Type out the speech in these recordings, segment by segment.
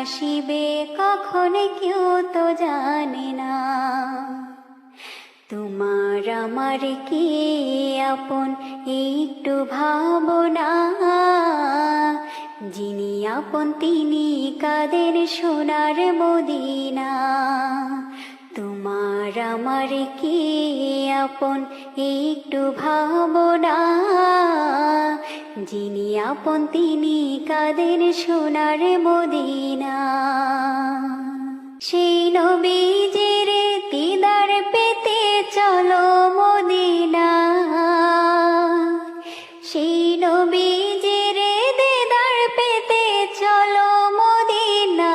আসিবে কখন কেউ তো জানে না। তোমার আমার কি আপন একটু ভাবনা। যিনি আপন তিনি কাদের সোনার মদিনা। তোমার আমার কি আপন একটু ভাবনা। যিনি আপন তিনি কাদের সোনার মদিনা। সেই নবীজির দিদার পেতে চলো মদিনা। সেই নবীজির দিদার পেতে চলো মদিনা।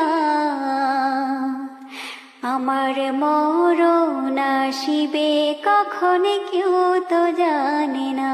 আমার মরণ আসিবে কখন কেউ তো জানে না।